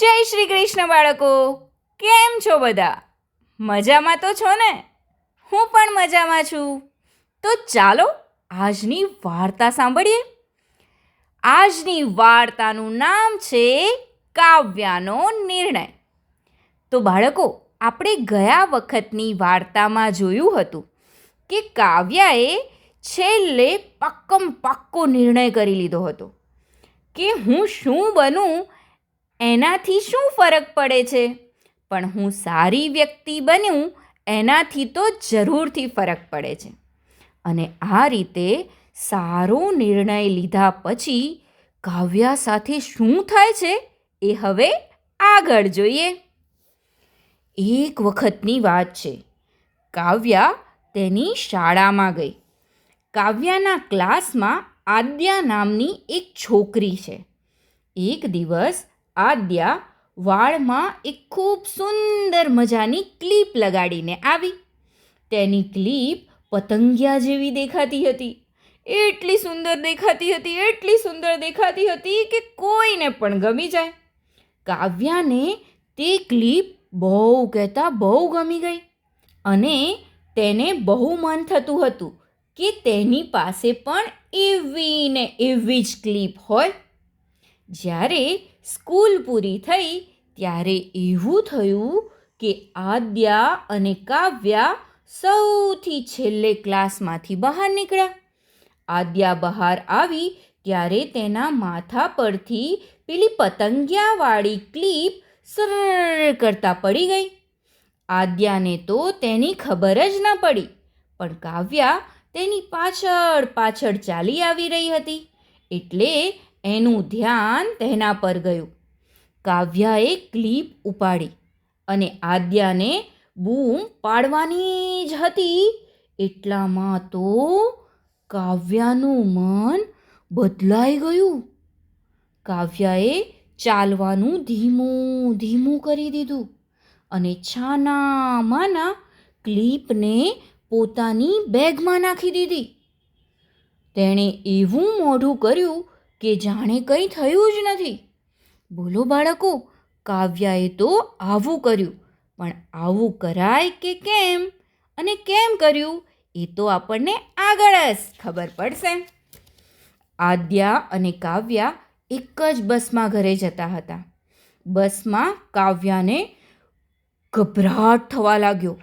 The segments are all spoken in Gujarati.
જય શ્રી કૃષ્ણ બાળકો. કેમ છો બધા? મજામાં તો છો ને? હું પણ મજામાં છું. તો ચાલો આજની વાર્તા સાંભળીએ. આજની વાર્તાનું નામ છે કાવ્યાનો નિર્ણય. તો બાળકો, આપણે ગયા વખતની વાર્તામાં જોયું હતું કે કાવ્યાએ છેલ્લે પાક્કમ પાક્કો નિર્ણય કરી લીધો હતો કે હું શું બનું એનાથી શું ફરક પડે છે? પણ હું સારી વ્યક્તિ બન્યું, એનાથી તો જરૂરથી ફરક પડે છે. અને આ રીતે સારો નિર્ણય લીધા પછી કાવ્યા સાથે શું થાય છે એ હવે આગળ જોઈએ. એક વખતની વાત છે. કાવ્યા તેની શાળામાં ગઈ. કાવ્યાના ક્લાસમાં આદ્યા નામની એક છોકરી છે. એક દિવસ આદ્યા વાળમાં એક ખૂબ સુંદર મજાની ક્લિપ લગાડીને આવી. તેની ક્લિપ પતંગિયા જેવી દેખાતી હતી. એટલી સુંદર દેખાતી હતી, એટલી સુંદર દેખાતી હતી કે કોઈને પણ ગમી જાય. કાવ્યાને તે ક્લિપ બહુ કહેતા બહુ ગમી ગઈ અને તેને બહુ મન થતું હતું કે તેની પાસે પણ એવી ને એવી જ ક્લિપ હોય. જ્યારે સ્કૂલ પૂરી થઈ ત્યારે એવું થયું કે આદ્યા અને કાવ્યા સૌથી છેલ્લે ક્લાસમાંથી બહાર નીકળ્યા. આદ્યા બહાર આવી ત્યારે તેના માથા પરથી પેલી પતંગિયાવાળી ક્લિપ સર કરતા પડી ગઈ. આદ્યાને તો તેની ખબર જ ન પડી, પણ કાવ્યા તેની પાછળ પાછળ ચાલી આવી રહી હતી. એટલે એનું ધ્યાન તેના પર ગયું. કાવ્યાએ ક્લિપ ઉપાડી અને આદ્યાને બૂમ પાડવાની જ હતી. એટલામાં તો કાવ્યાનું મન બદલાઈ ગયું. કાવ્યાએ ચાલવાનું ધીમું ધીમું કરી દીધું અને છાનામાંના ક્લિપને પોતાની બેગમાં નાખી દીધી. તેણે એવું મોઢું કર્યું કે જાણે કંઈ થયું જ નથી. બોલો બાળકો, કાવ્યાએ તો આવું કર્યું, પણ આવું કરાય કે કેમ અને કેમ કર્યું એ તો આપણને આગળ જ ખબર પડશે. આદ્યા અને કાવ્યા એક જ બસમાં ઘરે જતા હતા. બસમાં કાવ્યાને ગભરાટ થવા લાગ્યો.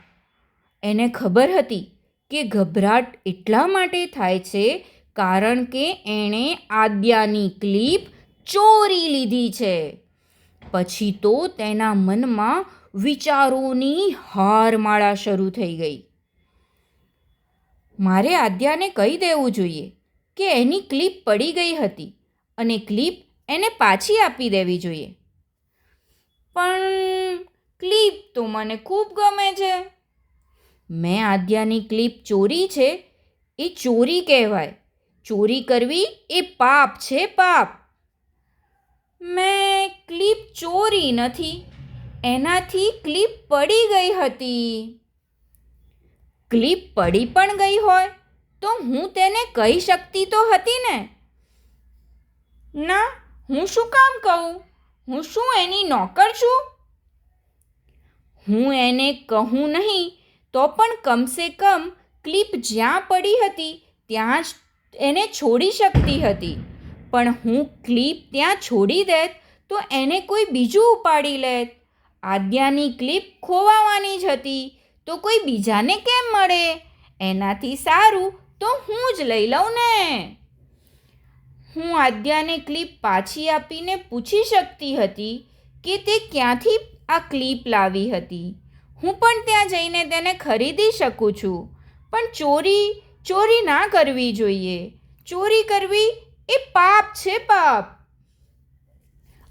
એને ખબર હતી કે ગભરાટ એટલા માટે થાય છે કારણ કે એણે આદ્યાની ક્લિપ ચોરી લીધી છે. પછી તો તેના મનમાં વિચારોની હારમાળા શરૂ થઈ ગઈ. મારે આદ્યાને કહી દેવું જોઈએ કે એની ક્લિપ પડી ગઈ હતી અને ક્લિપ એને પાછી આપી દેવી જોઈએ. પણ ક્લિપ તો મને ખૂબ ગમે છે. મેં આદ્યાની ક્લિપ ચોરી છે એ ચોરી કહેવાય. ચોરી કરવી એ પાપ છે પાપ. મેં ક્લિપ ચોરી નથી, એનાથી ક્લિપ પડી ગઈ હતી. ક્લિપ પડી પણ ગઈ હોય તો હું તેને કહી શકતી તો હતી ને? ના, હું શું કામ કહું? હું શું એની નોકર છું? હું એને કહું નહીં તો પણ કમસે કમ ક્લિપ જ્યાં પડી હતી ત્યાં જ એને છોડી શકતી હતી. પણ હું ક્લિપ ત્યાં છોડી દેત તો એને કોઈ બીજું ઉપાડી લેત. આદ્યાની ક્લિપ ખોવાવાની જ હતી. તો કોઈ બીજાને કેમ મળે? એનાથી સારું તો હું જ લઈ લઉં ને. હું આદ્યાને ક્લિપ પાછી આપીને પૂછી શકતી હતી કે તે ક્યાંથી આ ક્લિપ લાવી હતી. હું પણ ત્યાં જઈને તેને ખરીદી શકું છું. પણ ચોરી ચોરી ના કરવી જોઈએ. ચોરી કરવી એ પાપ છે પાપ.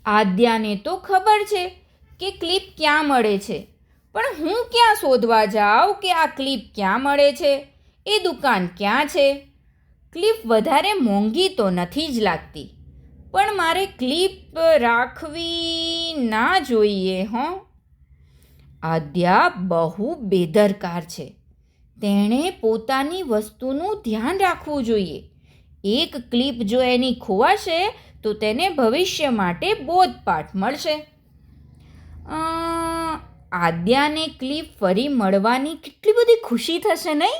આદ્યાને તો ખબર છે કે ક્લિપ ક્યાં મળે છે. પણ હું ક્યાં શોધવા જાઉં કે આ ક્લિપ ક્યાં મળે છે? એ દુકાન ક્યાં છે? ક્લિપ વધારે મોંઘી તો નથી જ લાગતી. પણ મારે ક્લિપ રાખવી ના જોઈએ, હો. આદ્યા બહુ બેદરકાર છે. તેણે પોતાની વસ્તુનું ધ્યાન રાખવું જોઈએ. એક ક્લિપ જો એની ખોવાશે, તો તેને ભવિષ્ય માટે બોધપાઠ મળશે. આદ્યાને ક્લિપ ફરી મળવાની કેટલી બધી ખુશી થશે નહીં?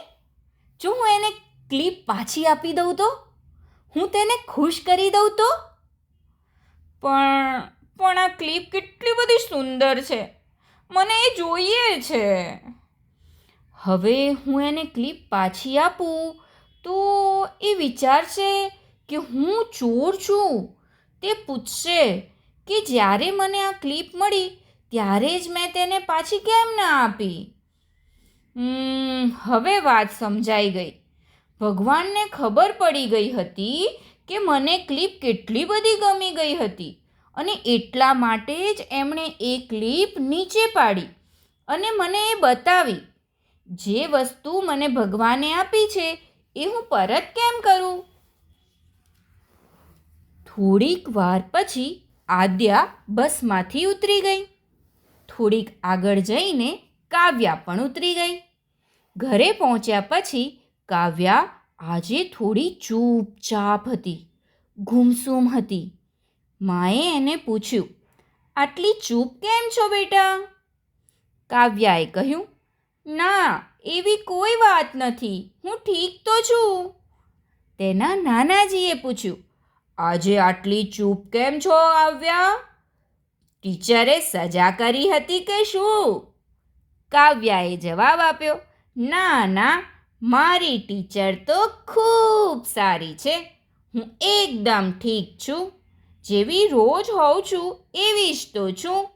જો હું એને ક્લિપ પાછી આપી દઉં તો? હું તેને ખુશ કરી દઉં તો? પણ પણ આ ક્લિપ કેટલી બધી સુંદર છે. મને એ જોઈએ છે. હવે હું એને ક્લિપ પાછી આપું તો એ વિચારશે કે હું ચોર છું. તે પૂછશે કે જ્યારે મને આ ક્લિપ મળી ત્યારે જ મેં તેને પાછી કેમ ના આપી? હવે વાત સમજાઈ ગઈ. ભગવાનને ખબર પડી ગઈ હતી કે મને ક્લિપ કેટલી બધી ગમી ગઈ હતી અને એટલા માટે જ એમણે એ ક્લિપ નીચે પાડી અને મને એ બતાવી. જે વસ્તુ મને ભગવાને આપી છે, એ હું પરત કેમ કરું? થોડીક વાર પછી આદ્યા બસમાંથી ઉતરી ગઈ. થોડીક આગળ જઈને કાવ્યા પણ ઉતરી ગઈ. ઘરે પહોંચ્યા પછી કાવ્યા આજે થોડી ચૂપચાપ હતી, ગુમસુમ હતી. માએ એને પૂછ્યું, આટલી ચૂપ કેમ છો બેટા? કાવ્યાએ કહ્યું ના, એવી કોઈ વાત નથી. હું ઠીક તો છું? તેના નાનાજીએ પૂછ્યું, આજે આટલી ચૂપ કેમ છો આવ્યા ટીચરે સજા કરી હતી કે શું? કાવ્યાએ જવાબ આપ્યો, ના ના, મારી ટીચર તો ખૂબ સારી છે. હું એકદમ ઠીક છું. જેવી રોજ હોઉં છું, એવી જ તો છું.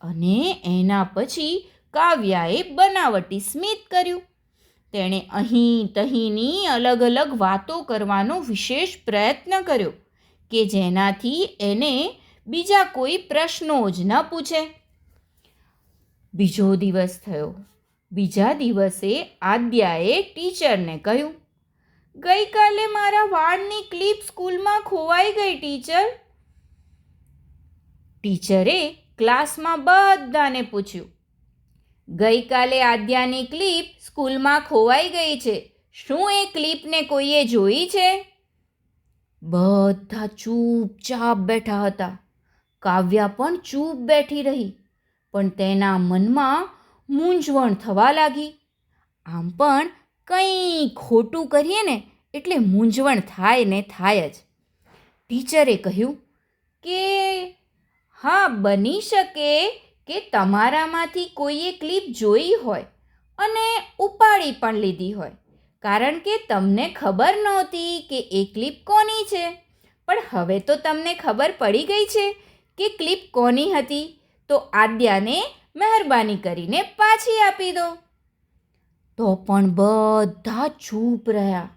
અને એના પછી કાવ્યાએ બનાવટી સ્મિત કર્યું. તેણે અહીં તહીંની અલગ અલગ વાતો કરવાનો વિશેષ પ્રયત્ન કર્યો કે જેનાથી એને બીજા કોઈ પ્રશ્નો જ ન પૂછે. બીજો દિવસ થયો. બીજા દિવસે આદ્યાએ ટીચરને કહ્યું, ગઈકાલે મારા વાળની ક્લિપ સ્કૂલમાં ખોવાઈ ગઈ, ટીચર. ટીચરે ક્લાસમાં બધાને પૂછ્યું ગઈકાલે આદ્યાની ક્લિપ સ્કૂલમાં ખોવાઈ ગઈ છે. શું એ ક્લિપને કોઈએ જોઈ છે? બધા ચૂપચાપ બેઠા હતા. કાવ્યા પણ ચૂપ બેઠી રહી, પણ તેના મનમાં મૂંઝવણ થવા લાગી. આમ પણ કંઈ ખોટું કરીએ ને એટલે મૂંઝવણ થાય ને થાય જ. ટીચરે કહ્યું કે, હા, બની શકે કે તમારામાંથી કોઈએ ક્લિપ જોઈ હોય અને ઉપાડી પણ લીધી હોય. કારણ કે તમને ખબર નહોતી કે એ ક્લિપ કોની છે. પણ હવે તો તમને ખબર પડી ગઈ છે કે ક્લિપ કોની હતી. તો આદ્યાને મહેરબાની કરીને પાછી આપી દો. તો પણ બધા ચૂપ રહ્યા.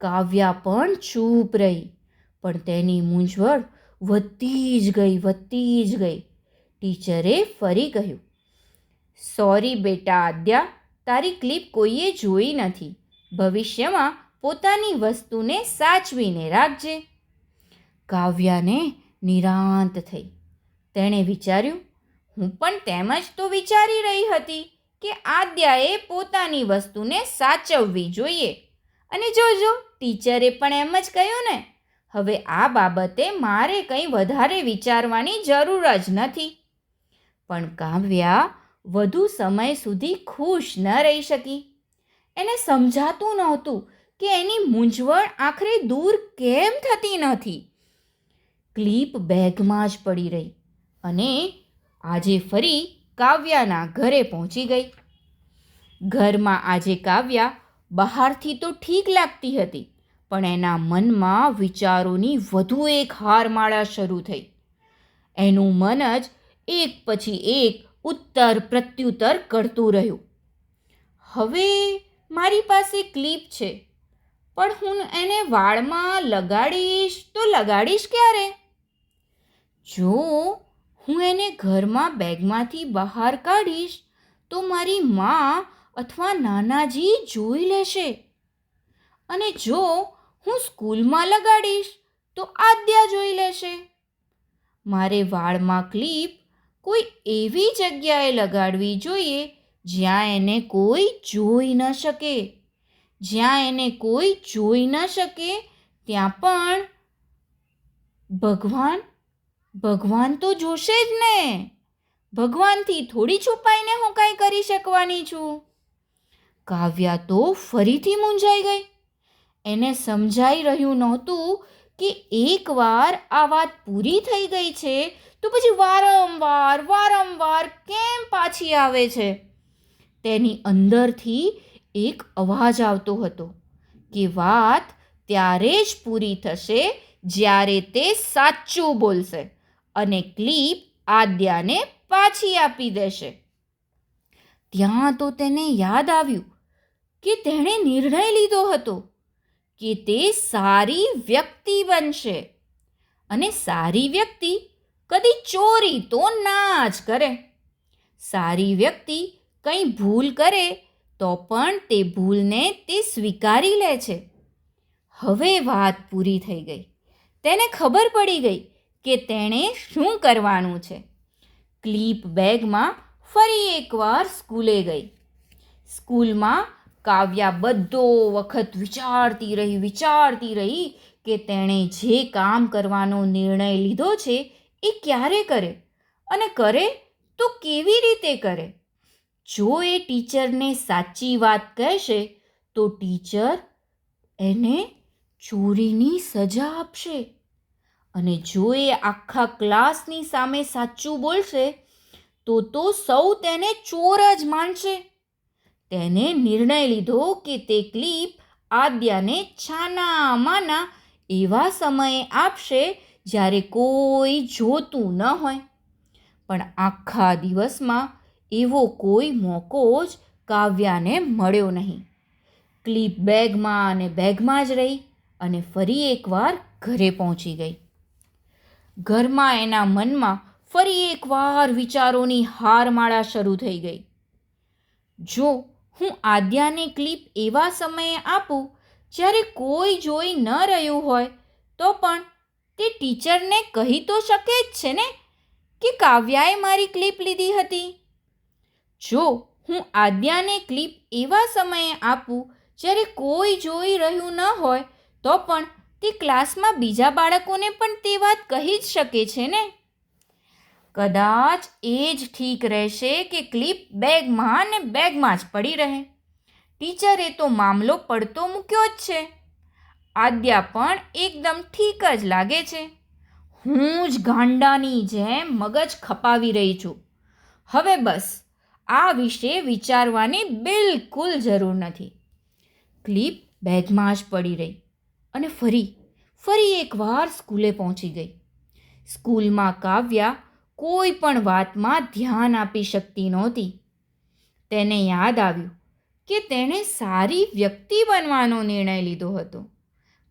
કાવ્યા પણ ચૂપ રહી. પણ તેની મૂંઝવણ વધતી જ ગઈ, વધતી જ ગઈ. ટીચરે ફરી કહ્યું, સોરી બેટા આદ્યા, તારી ક્લિપ કોઈએ જોઈ નથી. ભવિષ્યમાં પોતાની વસ્તુને સાચવીને રાખજે. કાવ્યાને નિરાંત થઈ. તેણે વિચાર્યું, હું પણ તેમ જ તો વિચારી રહી હતી કે આદ્યાએ પોતાની વસ્તુને સાચવવી જોઈએ. અને જોજો, ટીચરે પણ એમ જ કહ્યું ને, હવે આ બાબતે મારે કંઈ વધારે વિચારવાની જરૂર જ નથી. પણ કાવ્યા વધુ સમય સુધી ખુશ ન રહી શકી. એને સમજાતું નહોતું કે એની મૂંઝવણ આખરે દૂર કેમ થતી નથી. ક્લિપ બેગમાં જ પડી રહી અને આજે ફરી કાવ્યાના ઘરે પહોંચી ગઈ. ઘરમાં આજે કાવ્યા બહારથી તો ઠીક લાગતી હતી, પણ એના મનમાં વિચારોની વધુ એક હારમાળા શરૂ થઈ. એનું મન જ એક પછી એક ઉત્તર પ્રત્યુત્તર કરતું રહ્યું. હવે મારી પાસે ક્લિપ છે, પણ હું એને વાળમાં લગાડીશ તો લગાડીશ ક્યારે? જો હું એને ઘરમાં બેગમાંથી બહાર કાઢીશ તો મારી મા અથવા નાનાજી જોઈ લેશે. અને જો હું સ્કૂલમાં લગાડીશ તો આદ્યા જોઈ લેશે. મારે વાળમાં ક્લિપ કોઈ એવી જગ્યાએ લગાડવી જોઈએ જ્યાં એને કોઈ જોઈ ન શકે. જ્યાં એને કોઈ જોઈ ન શકે, ત્યાં પણ ભગવાન ભગવાન તો જોશે જ ને. ભગવાનથી થોડી છુપાઈને હું કાંઈ કરી શકવાની છું. કાવ્યા તો ફરીથી મૂંઝાઈ ગઈ. એને સમજાઈ રહ્યું નહોતું કે એકવાર આ વાત પૂરી થઈ ગઈ છે, તો પછી વારંવાર વારંવાર કેમ પાછી આવે છે? તેની અંદરથી એક અવાજ આવતો હતો કે વાત ત્યારે જ પૂરી થશે જ્યારે તે સાચું બોલશે અને ક્લિપ આદ્યાને પાછી આપી દેશે. ત્યાં તો તેને યાદ આવ્યું કે તેણે નિર્ણય લીધો હતો કે તે સારી વ્યક્તિ બનશે. અને સારી વ્યક્તિ કદી ચોરી તો ના જ કરે. સારી વ્યક્તિ કંઈ ભૂલ કરે તો પણ તે ભૂલને તે સ્વીકારી લે છે. હવે વાત પૂરી થઈ ગઈ. તેને ખબર પડી ગઈ કે તેણે શું કરવાનું છે. ક્લિપ બેગમાં ફરી એકવાર સ્કૂલે ગઈ. સ્કૂલમાં કાવ્યા બધો વખત વિચારતી રહી વિચારતી રહી કે તેણે જે કામ કરવાનો નિર્ણય લીધો છે એ ક્યારે કરે અને કરે તો કેવી રીતે કરે? જો એ ટીચરને સાચી વાત કહેશે, તો ટીચર એને ચોરીની સજા આપશે. અને જો એ આખા ક્લાસની સામે સાચું બોલશે, તો તો સૌ તેને ચોર જ માનશે. તેને નિર્ણય લીધો કે તે ક્લિપ આદ્યાને છાના માના એવા સમયે આપશે જ્યારે કોઈ જોતું ન હોય. પણ આખા દિવસમાં એવો કોઈ મોકો જ કાવ્યાને મળ્યો નહીં. ક્લિપ બેગમાં અને બેગમાં જ રહી અને ફરી એકવાર ઘરે પહોંચી ગઈ. ઘરમાં એના મનમાં ફરી એકવાર વિચારોની હારમાળા શરૂ થઈ ગઈ. જો હું આદ્યાને ક્લિપ એવા સમયે આપું, જ્યારે કોઈ જોઈ ન રહ્યું હોય, તો પણ તે ટીચરને કહી તો શકે જ છે ને કે કાવ્યાએ મારી ક્લિપ લીધી હતી. જો હું આદ્યાને ક્લિપ એવા સમયે આપું, જ્યારે કોઈ જોઈ રહ્યું ન હોય, તો પણ તે ક્લાસમાં બીજા બાળકોને પણ તે વાત કહી જ શકે છે ને? કદાચ એ જ ઠીક રહેશે કે ક્લિપ બેગમાં ને બેગમાં જ પડી રહે. ટીચરે તો મામલો પડતો મૂક્યો જ છે. આદ્યા પણ એકદમ ઠીક જ લાગે છે. હું જ ગાંડાની જેમ મગજ ખપાવી રહી છું. હવે બસ, આ વિશે વિચારવાની બિલકુલ જરૂર નથી. ક્લિપ બેગમાં જ પડી રહી અને ફરી ફરી એકવાર સ્કૂલે પહોંચી ગઈ. સ્કૂલમાં કાવ્યા કોઈ પણ વાતમાં ધ્યાન આપી શકતી નહોતી. તેને યાદ આવ્યું કે તેણે સારી વ્યક્તિ બનવાનો નિર્ણય લીધો હતો.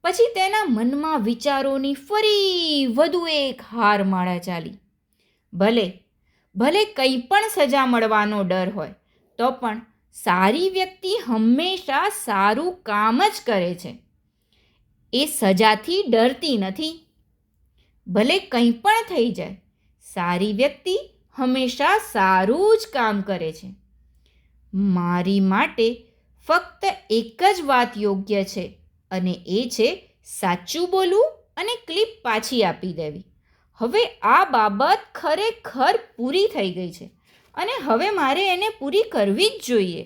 પછી તેના મનમાં વિચારોની ફરી વધુ એક હાર માળા ચાલી. ભલે ભલે કંઈ પણ સજા મળવાનો ડર હોય, તો પણ સારી વ્યક્તિ હંમેશા સારું કામ જ કરે છે. એ સજાથી ડરતી નથી. ભલે કંઈ પણ થઈ જાય સારી વ્યક્તિ હંમેશા સારું જ કામ કરે છે. મારી માટે ફક્ત એક જ વાત યોગ્ય છે અને એ છે સાચું બોલવું અને ક્લિપ પાછી આપી દેવી. હવે આ બાબત ખરેખર પૂરી થઈ ગઈ છે અને હવે મારે એને પૂરી કરવી જ જોઈએ.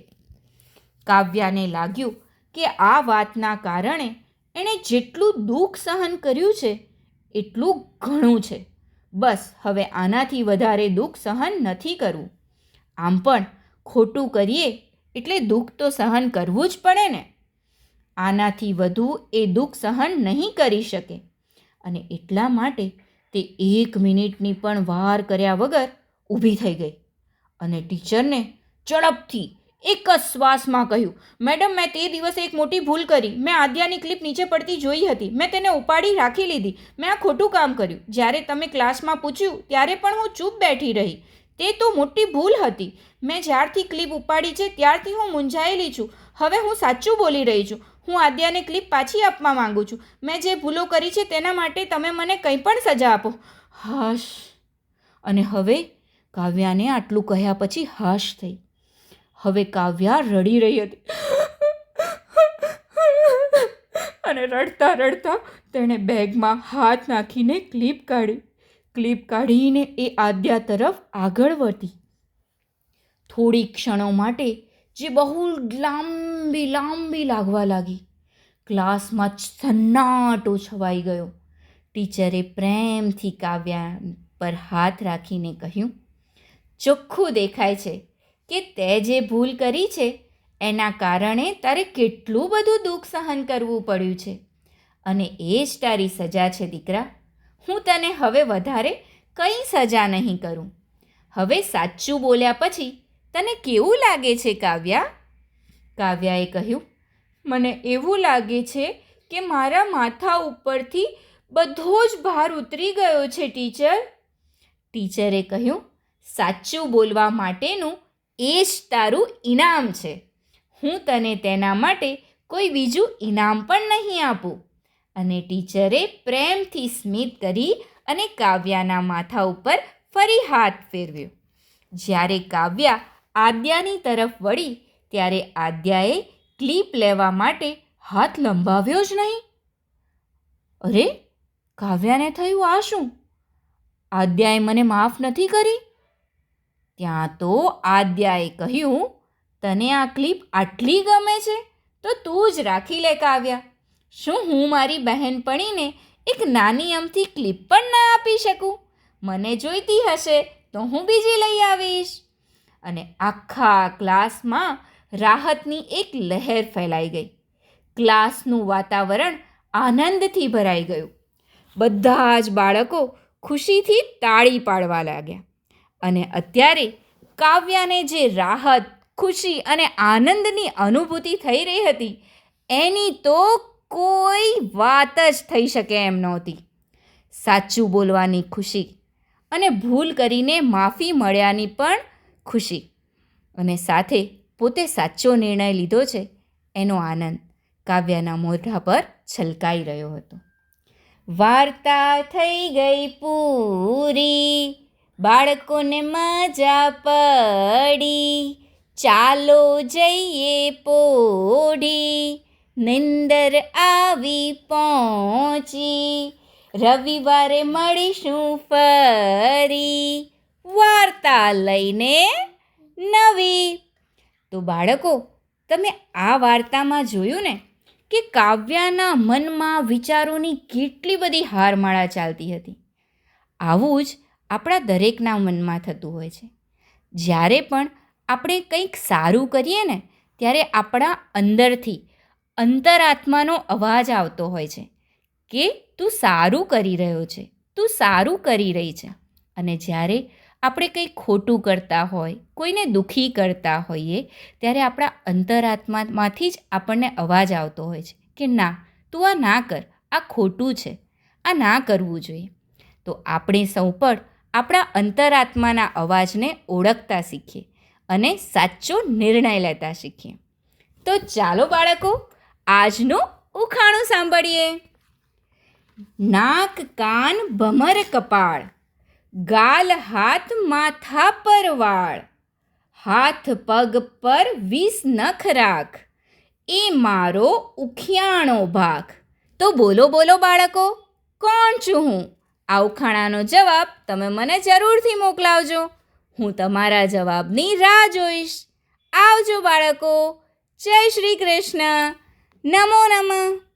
કાવ્યાને લાગ્યું કે આ વાતના કારણે એણે જેટલું દુઃખ સહન કર્યું છે, એટલું ઘણું છે. બસ, હવે આનાથી વધારે દુઃખ સહન નથી કરવું. આમ પણ ખોટું કરીએ એટલે દુઃખ તો સહન કરવું જ પડે ને. આનાથી વધુ એ દુઃખ સહન નહીં કરી શકે. અને એટલા માટે તે એક મિનિટની પણ વાર કર્યા વગર ઊભી થઈ ગઈ. અને ટીચરને ઝડપથી એક જ શ્વાસમાં કહ્યું, મેડમ, મેં તે દિવસે એક મોટી ભૂલ કરી. મેં આદ્યાની ક્લિપ નીચે પડતી જોઈ હતી. મેં તેને ઉપાડી રાખી લીધી. મેં આ ખોટું કામ કર્યું. જ્યારે તમે ક્લાસમાં પૂછ્યું, ત્યારે પણ હું ચૂપ બેઠી રહી. તે તો મોટી ભૂલ હતી. મેં જ્યારથી ક્લિપ ઉપાડી છે, ત્યારથી હું મૂંઝાયેલી છું. હવે હું સાચું બોલી રહી છું. હું આદ્યાને ક્લિપ પાછી આપવા માંગુ છું. મેં જે ભૂલો કરી છે, તેના માટે તમે મને કંઈ પણ સજા આપો. હશ. અને હવે કાવ્યાને આટલું કહ્યા પછી હશ થઈ. હવે કાવ્યા રડી રહી હતી. અને રડતા રડતા તેણે બેગમાં હાથ નાખીને ક્લિપ કાઢી. ક્લિપ કાઢીને એ આદ્યા તરફ આગળ વધી. થોડી ક્ષણો માટે જે બહુ લાંબી લાંબી લાગવા લાગી. ક્લાસમાં સન્નાટો છવાઈ ગયો. ટીચરે પ્રેમથી કાવ્યા પર હાથ રાખીને કહ્યું, ચોખ્ખું દેખાય છે. કે તે જે ભૂલ કરી છે, એના કારણે તારે કેટલું બધું દુઃખ સહન કરવું પડ્યું છે. અને એ જ તારી સજા છે, દીકરા. હું તને હવે વધારે કંઈ સજા નહીં કરું. હવે સાચું બોલ્યા પછી તને કેવું લાગે છે, કાવ્યા? કાવ્યાએ કહ્યું, મને એવું લાગે છે કે મારા માથા ઉપરથી બધો જ ભાર ઉતરી ગયો છે, ટીચર. ટીચરે કહ્યું, સાચું બોલવા માટેનું એ જ તારું ઇનામ છે. હું તને તેના માટે કોઈ બીજું ઇનામ પણ નહીં આપું. અને ટીચરે પ્રેમથી સ્મિત કરી અને કાવ્યાના માથા ઉપર ફરી હાથ ફેરવ્યો. જ્યારે કાવ્યા આદ્યાની તરફ વળી, ત્યારે આદ્યાએ ક્લિપ લેવા માટે હાથ લંબાવ્યો જ નહીં. અરે, કાવ્યાને થયું આ શું? આદ્યાએ મને માફ નથી કરી? ત્યાં તો આદ્યાએ કહ્યું, તને આ ક્લિપ આટલી ગમે છે? તો તું જ રાખી લે કાવ્યા. શું હું મારી બહેનપણીને એક નાની અમથી ક્લિપ પણ ના આપી શકું? મને જોઈતી હશે તો હું બીજી લઈ આવીશ. અને આખા ક્લાસમાં રાહતની એક લહેર ફેલાઈ ગઈ. ક્લાસનું વાતાવરણ આનંદથી ભરાઈ ગયું. બધા જ બાળકો ખુશીથી તાળી પાડવા લાગ્યા. અને અત્યારે કાવ્યાને જે રાહત, ખુશી અને આનંદની અનુભૂતિ થઈ રહી હતી, એની તો કોઈ વાત જ થઈ શકે એમ નહોતી. સાચું બોલવાની ખુશી અને ભૂલ કરીને માફી મળ્યાની પણ ખુશી. અને સાથે પોતે સાચો નિર્ણય લીધો છે, એનો આનંદ કાવ્યાના મોઢા પર છલકાઈ રહ્યો હતો. વાર્તા થઈ ગઈ પૂરી. બાળકોને મજા પડી. ચાલો જઈએ પોઢી. નિંદર આવી પહોંચી. રવિવારે મળીશું ફરી. વાર્તા લઈને નવી. તો બાળકો, તમે આ વાર્તામાં જોયું ને કે કાવ્યાના મનમાં વિચારોની કેટલી બધી હારમાળા ચાલતી હતી. આવું જ આપણા દરેકના મનમાં થતું હોય છે. જ્યારે પણ આપણે કંઈક સારું કરીએ ને, ત્યારે આપણા અંદરથી અંતરાત્માનો અવાજ આવતો હોય છે કે તું સારું કરી રહ્યો છે, તું સારું કરી રહી છે. અને જ્યારે આપણે કંઈક ખોટું કરતા હોય, કોઈને દુઃખી કરતા હોઈએ, ત્યારે આપણા અંતરાત્મામાંથી જ આપણને અવાજ આવતો હોય છે કે ના, તું આ ના કર, આ ખોટું છે, આ ના કરવું જોઈએ. તો આપણે સૌ પણ આપણા અંતરાત્માના અવાજને ઓળખતા શીખીએ અને સાચો નિર્ણય લેતા શીખીએ. તો ચાલો બાળકો, આજનું ઉખાણું સાંભળીએ. નાક, કાન, ભમર, કપાળ. ગાલ, હાથ, માથા પર વાળ. હાથ, પગ પર વીસ નખ રાખ. એ મારો ઉખિયાણો ભાગ. તો બોલો બોલો બાળકો, કોણ છું હું? આ ઉખાણાનો જવાબ તમે મને જરૂરથી મોકલાવજો. હું તમારા જવાબની રાહ જોઈશ. આવજો બાળકો. જય શ્રી કૃષ્ણ. નમો નમઃ.